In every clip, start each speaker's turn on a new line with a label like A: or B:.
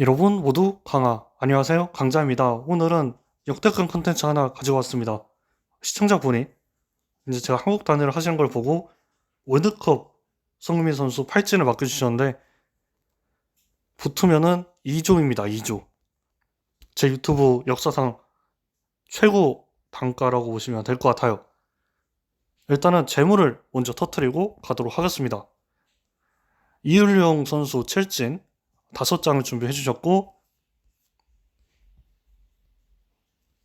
A: 여러분 모두 강아 안녕하세요. 강자입니다. 오늘은 역대급 콘텐츠 하나 가지고 왔습니다. 시청자분이 이제 제가 한국 단일을 하시는 걸 보고 월드컵 손흥민 선수 팔진을 맡겨주셨는데 붙으면은 2조입니다 2조. 제 유튜브 역사상 최고 단가라고 보시면 될 것 같아요. 일단은 재물을 먼저 터트리고 가도록 하겠습니다. 이을용 선수 7진 다섯 장을 준비해 주셨고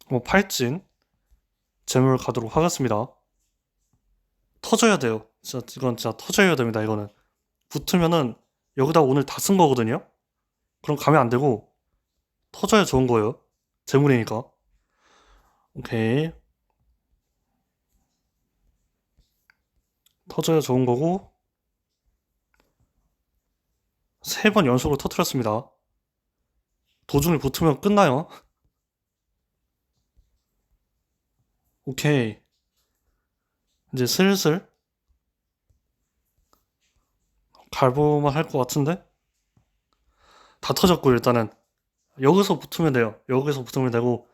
A: 뭐 팔진 재물 가도록 하겠습니다. 터져야 돼요. 진짜 이건 진짜 터져야 됩니다. 이거는 붙으면은 여기다 오늘 다 쓴 거거든요. 그럼 가면 안 되고 터져야 좋은 거예요. 재물이니까. 오케이. 터져야 좋은 거고 세 번 연속으로 터트렸습니다. 도중에 붙으면 끝나요. 오케이. 이제 슬슬 갈보만 할 것 같은데? 다 터졌고, 일단은. 여기서 붙으면 돼요. 여기서 붙으면 되고.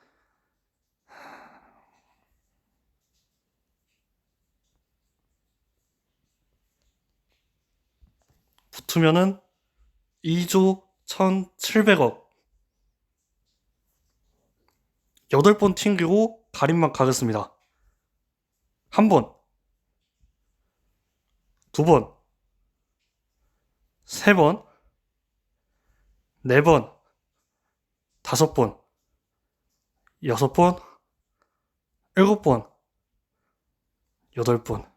A: 붙으면은 2조 1,700억. 8번 튕기고 가림막 가겠습니다. 한 번, 두 번, 세 번, 네 번, 다섯 번, 여섯 번, 일곱 번, 여덟 번.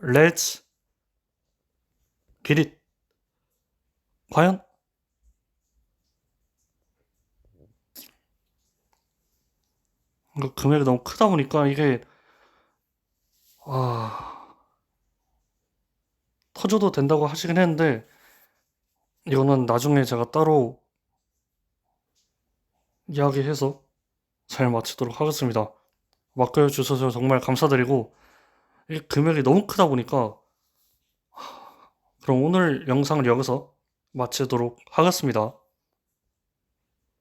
A: 렛츠 기릿. 과연? 금액이 너무 크다 보니까 이게 아 터져도 된다고 하시긴 했는데 이거는 나중에 제가 따로 이야기해서 잘 마치도록 하겠습니다. 맡겨 주셔서 정말 감사드리고 이게 금액이 너무 크다 보니까 그럼 오늘 영상을 여기서 마치도록 하겠습니다.